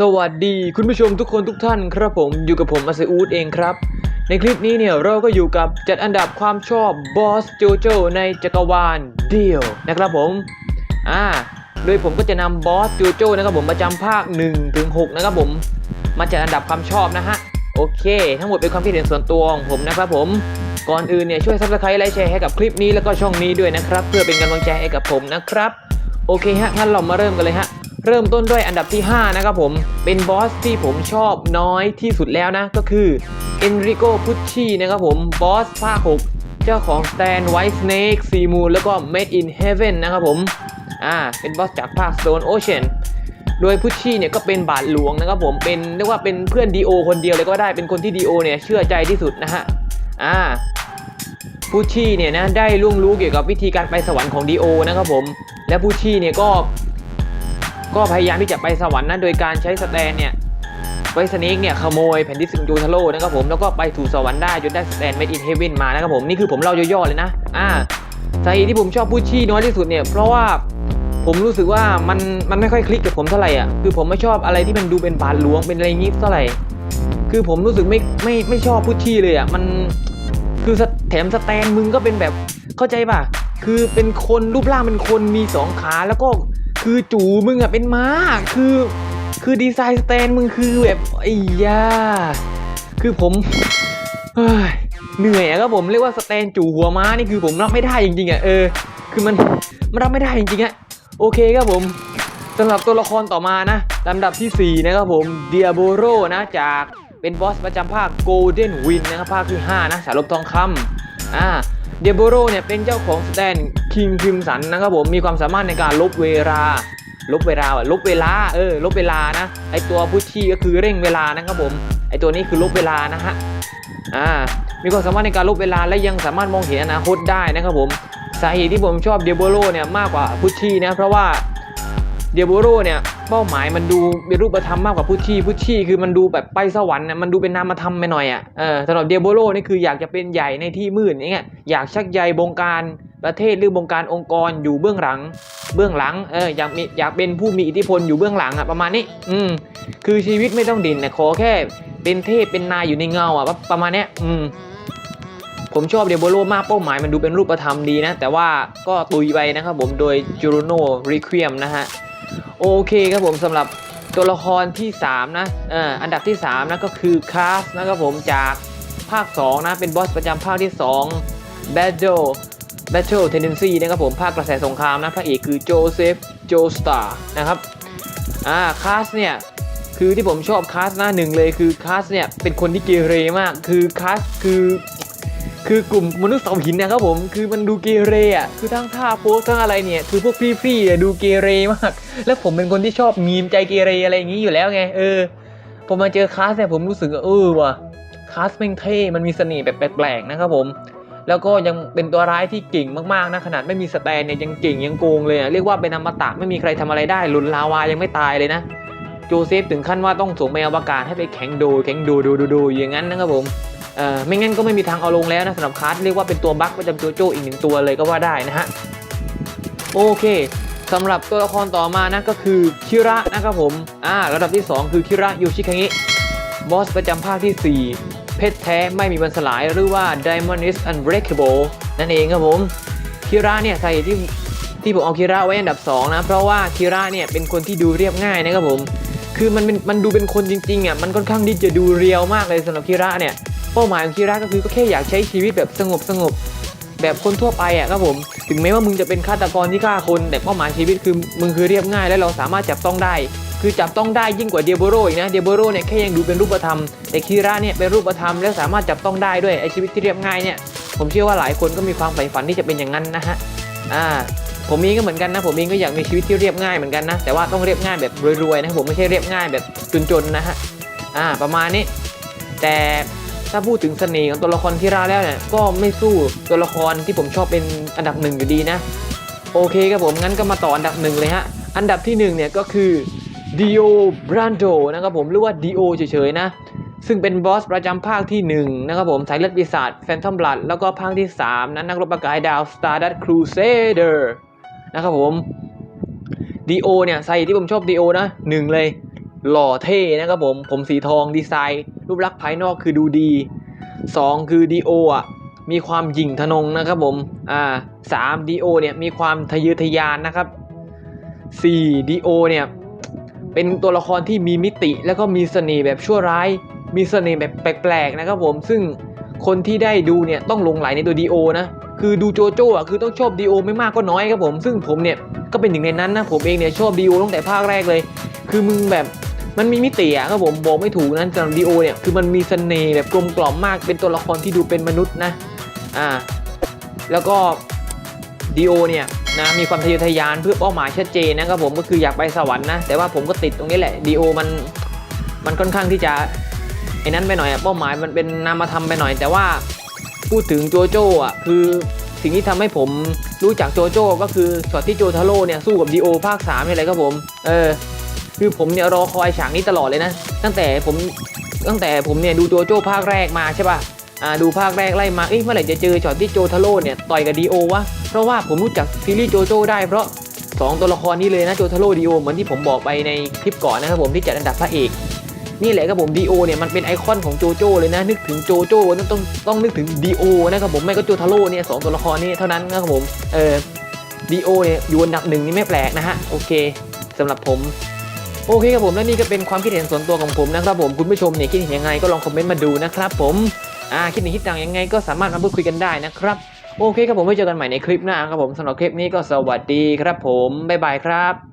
สวัสดีคุณผู้ชมทุกคนทุกท่านครับผมอยู่กับผมอาเซอูดเองครับ ในคลิปนี้เนี่ยเราก็อยู่กับจัดอันดับความชอบบอสโจโจในจักรวาลเดียวนะครับผมอ่าโดยผมก็จะนำบอสโจโจนะครับผมประจำภาค1ถึง6นะครับผมมาจัดอันดับความชอบนะฮะโอเค ทั้งหมดเป็นความคิดเห็นส่วนตัวของผมนะครับผมก่อนอื่นเนี่ยช่วยซับสไครต์ไลค์แชร์ให้กับคลิปนี้แล้วก็ช่องนี้ด้วยนะครับ เพื่อเป็นกำลังใจให้กับผมนะครับ โอเคฮะงั้นเรามาเริ่มกันเลยฮะ เริ่มต้นด้วยอันดับที่ 5 นะครับผม เป็นบอสที่ผมชอบน้อยที่สุดแล้วนะ ก็คือ Enrico Pucci นะครับผม บอสภาค6เจ้าของ Stand White Snake s e a Moon แล้วก็ Made in Heaven นะครับผม อ่า เป็นบอสจากภาค Stone Ocean โดยพุชชี่เนี่ยก็เป็นบาทหลวงนะครับผมเป็นเรียกว่าเป็นเพื่อนดีโอคนเดียวเลยก็ได้เป็นคนที่ดีโอเนี่ยเชื่อใจที่สุดนะฮะอ่าพูชี่เนี่ยนะได้ล่วงรู้เกี่ยวกับวิธีการไปสวรรค์ของดีโอนะครับผม และพูชี่เนี่ยก็ ก็พยายามที่จะไปสวรรค์นะโดยการใช้สแตนเนี่ยไวสเนกเนี่ยขโมยแผ่นดิสซิงโจทาโร่นะครับผมแล้วก็ไปถูสวรรค์ได้จนได้สแตนเมดอินเฮเว่นมานะครับผมนี่คือผมเล่าย่อๆเลยนะอ่าสาเหตุที่ผมชอบพูชี่น้อยที่สุดเนี่ยเพราะว่าผมรู้สึกว่ามันมันไม่ค่อยคลิกกับผมเท่าไหร่อะคือผมไม่ชอบอะไรที่มันดูเป็นบาทหลวงเป็นอะไรงี้เท่าไหร่คือผมรู้สึกไม่ไม่ไม่ชอบพูชี่เลยอะมันคือแถมสแตนมึงก็เป็นแบบเข้าใจป่ะคือเป็นคนรูปร่างเป็นคนมีสองขาแล้วก็ คือจูมึงอะเป็นม้า คือ คือดีไซน์สแตนมึงคือแบบไอ้ยาคือผมเหนื่อยอะครับผมเรียกว่าสแตนจูหัวม้านี่คือผมรับไม่ได้จริงๆอะเออ คือมันมันรับไม่ได้จริงๆอะโอเคครับผมสำหรับตัวละครต่อมานะลำดับทีสี่4 นะครับผมเดียโบโรนะจากเป็นบอสประจำภาค Golden Win นะครับภาคที่ 5 นะสารลบทองคำอ่าเดียโบโรเนี่ยเป็นเจ้าของสแตน คิงคิมสันนะครับผมมีความสามารถในการลบเวลา ลบเวลาอะลบเวลาเออลบเวลานะไอตัวพุชชี่ก็คือเร่งเวลานะครับผมไอตัวนี้คือลบเวลานะฮะอ่ามีความสามารถในการลบเวลาและยังสามารถมองเห็นอนาคตได้นะครับผมสาเหตุที่ผมชอบเดียโบโรเนี่ยมากกว่าพุชชี่นะเพราะว่าเดียโบโรเนี่ยเป้าหมายมันดูเป็นรูปธรรมมากกว่าพุชชี่พุชชี่คือมันดูแบบไปสวรรค์นะมันดูเป็นนามธรรมไปหน่อยอะเออสำหรับเดียโบโรนี่คืออยากจะเป็นใหญ่ในที่มืดอย่างเงี้ยอยากชักใยบงการประเทศหรือบงการองค์กรอยู่เบื้องหลัง เบื้องหลังเอออยากมีอยากเป็นผู้มีอิทธิพลอยู่เบื้องหลังอะประมาณนี้อืมคือชีวิตไม่ต้องดินนะขอแค่เป็นเทพเป็นนายอยู่ในเงาอะประมาณเนี้ยอืมผมชอบเดโบโลมากเป้าหมายมันดูเป็นรูปธรรมดีนะ แต่ว่าก็ตุยไปนะครับผมโดยจูโรโนริควีมนะฮะ โอเคครับผมสำหรับตัวละครที่ 3 นะอ่ออันดับที่ 3 นะก็คือคาสนะครับผมจากภาค 2 นะ เป็นบอสประจำภาคที่ 2 Battle Battle Tendency นะครับผม ภาคกระแสสงครามนะ พระเอกคือโจเซฟโจสตาร์นะครับ อ่าคาสเนี่ย คือที่ผมชอบคาสหน้าหนึ่งเลยคือคาสเนี่ย เป็นคนที่เกเรมาก คือคาสคือ คือกลุ่มมนุษย์เสาหินนะครับผมคือมันดูเกเรอะคือทั้งท่าโพสทั้งอะไรเนี่ยคือพวกพี่ๆเนี่ยดูเกเรมาก แล้วผมเป็นคนที่ชอบมีมใจเกเรอะไรอย่างนี้อยู่แล้วไงเออพอมาเจอคลาสเนี่ยผมรู้สึกว่าเออว่ะคลาสแม่งเท่มันมีเสน่ห์แบบแปลกๆนะครับผม แล้วก็ยังเป็นตัวร้ายที่เก่งมากๆนะขนาดไม่มีสแตนเนี่ยยังเก่งยังโกงเลยอะเรียกว่าเป็นอมตะไม่มีใครทำอะไรได้ลุนลาวายังไม่ตายเลยนะโจเซฟถึงขั้นว่าต้องส่งไปอวกาศให้ไปแข่งโดแข่งโดดูดูดูอย่างนั้นนะครับผม ไม่งั้นก็ไม่มีทางเอาลงแล้วนะสำหรับคาร์ดเรียกว่าเป็นตัวบั๊กประจำโจโจอีกหนึ่งตัวเลยก็ว่าได้นะฮะโอเคสำหรับตัวละครต่อมานะก็คือคิระนะครับผมอ่าระดับที่ 2 คือคิระยูชิคางิบอสประจำภาคที่ 4 เพชรแท้ไม่มีวันสลายหรือว่า Diamond is Unbreakable นั่นเองครับผมคิระเนี่ยใครที่ที่ผมเอาคิระไว้อันดับ 2 นะ เพราะว่าคิระเนี่ยเป็นคนที่ดูเรียบง่ายนะครับผม คือมันเป็นมันดูเป็นคนจริงๆอะมันค่อนข้างที่จะดูเรียวมากเลยสำหรับคิระเนี่ย เป้าหมายของคิระก็คือก็แค่อยากใช้ชีวิตแบบสงบสงบแบบคนทั่วไปอะครับผม ถึงแม้ว่ามึงจะเป็นฆาตกรที่ฆ่าคน แต่เป้าหมายชีวิตคือมึงคือเรียบง่าย และเราสามารถจับต้องได้ คือจับต้องได้ยิ่งกว่าเดียโบโรอีกนะเดียโบโรเนี่ยแค่ยังดูเป็นรูปธรรม แต่คิระเนี่ยเป็นรูปธรรมและสามารถจับต้องได้ด้วยไอชีวิตที่เรียบง่ายเนี่ยผมเชื่อว่าหลายคนก็มีความใฝ่ฝันที่จะเป็นอย่างนั้นนะฮะอ่าผมเองก็เหมือนกันนะผมเองก็อยากมีชีวิตที่เรียบง่ายเหมือนกันนะแต่ว่าต้องเรียบง่ายแบบรวยๆนะผมไม่ใช่เรียบง่ายแบบจนๆนะฮะอ่าประมาณนี้แต่ ถ้าพูดถึงเสน่ห์ของตัวละครที่ราแล้วเนี่ยก็ไม่สู้ตัวละครที่ผมชอบเป็นอันดับหนึ่งอยู่ดีนะ โอเคครับผมงั้นก็มาต่ออันดับหนึ่งเลยฮะ อันดับที่หนึ่งเนี่ยก็คือดิโอบรันโดนะครับผมหรือว่าดิโอเฉยๆนะ ซึ่งเป็นบอสประจำภาคที่ 1 นะครับผมสายเลือดปีศาจแฟนทอมบลัดแล้วก็ภาคที่ 3 นั้นนักรบประกายดาว Stardust Crusader นะครับผมดีโอเนี่ยสาเหตุที่ผมชอบดีโอนะหนึ่งเลย หล่อเท่นะครับผมผมสีทองดีไซน์รูปลักษณ์ภายนอกคือดูดี 2 คือดีโออะมีความหยิ่งทะนงนะครับผมอ่าสามดีโอเนี่ยมีความทะเยอทะยานนะครับ4ดีโอเนี่ยเป็นตัวละครที่มีมิติ แล้วก็มีเสน่ห์แบบชั่วร้าย มีเสน่ห์แบบแปลกๆนะครับผมซึ่งคนที่ได้ดูเนี่ยต้องหลงไหลในตัวดีโอนะคือดูโจโจ้อะคือต้องชอบดีโอไม่มากก็น้อยครับผม ซึ่งผมเนี่ยก็เป็นหนึ่งในนั้นนะผมเองเนี่ยชอบดีโอตั้งแต่ภาคแรกเลย คือมึงแบบ มันมีมิติอะครับผมบอกไม่ถูกนั้นสำหรับดีโอเนี่ยคือมันมีเสน่ห์แบบกลมกล่อมมากเป็นตัวละครที่ดูเป็นมนุษย์นะอ่าแล้วก็ดีโอเนี่ยนะมีความทะเยอทะยานเพื่อเป้าหมายชัดเจนนะครับผมก็คืออยากไปสวรรค์นะแต่ว่าผมก็ติดตรงนี้แหละดีโอมันมันค่อนข้างที่จะไอ้นั้นไปหน่อยอะเป้าหมายมันเป็นนามธรรมไปหน่อย แต่ว่าพูดถึงโจโจ้อะคือสิ่งที่ทำให้ผมรู้จักโจโจ้ก็คือช็อตที่โจทาโร่เนี่ยสู้กับดีโอภาค3นี่แหละครับผม เออ คือผมเนี่ยรอคอยฉากนี้ตลอดเลยนะ ตั้งแต่ผมตั้งแต่ผมเนี่ยดูโจโจ้ภาคแรกมาใช่ป่ะอ่าดูภาคแรกไล่มาเอ้ยเมื่อไหร่จะเจอช็อตที่โจทาโร่เนี่ยต่อยกับดีโอวะเพราะว่าผมรู้จักซีรีส์โจโจ้ได้เพราะสองตัวละครนี้เลยนะโจทาโร่ดีโอเหมือนที่ผมบอกไปในคลิปก่อนนะครับผมที่จัดอันดับพระเอกนี่แหละครับผมดีโอเนี่ยมันเป็นไอคอนของโจโจ้เลยนะ นึกถึงโจโจ้ต้องต้องต้องนึกถึงดีโอนะครับผมไม่ก็โจทาโร่เนี่ยสองตัวละครนี้เท่านั้นนะครับผมเออดีโอเนี่ยอยู่อันดับหนึ่งนี่ไม่แปลกนะฮะโอเคสำหรับผม โอเคครับผมและนี่ก็เป็นความคิดเห็นส่วนตัวของผมนะครับผมคุณผู้ชมเนี่ยคิดเห็นยังไงก็ลองคอมเมนต์มาดูนะครับผมอ่าคิดเห็นคิดต่างยังไงก็สามารถมาพูดคุยกันได้นะครับโอเคครับผมไว้เจอกันใหม่ในคลิปหน้าครับผมสำหรับคลิปนี้ก็สวัสดีครับผมบ๊ายบายครับ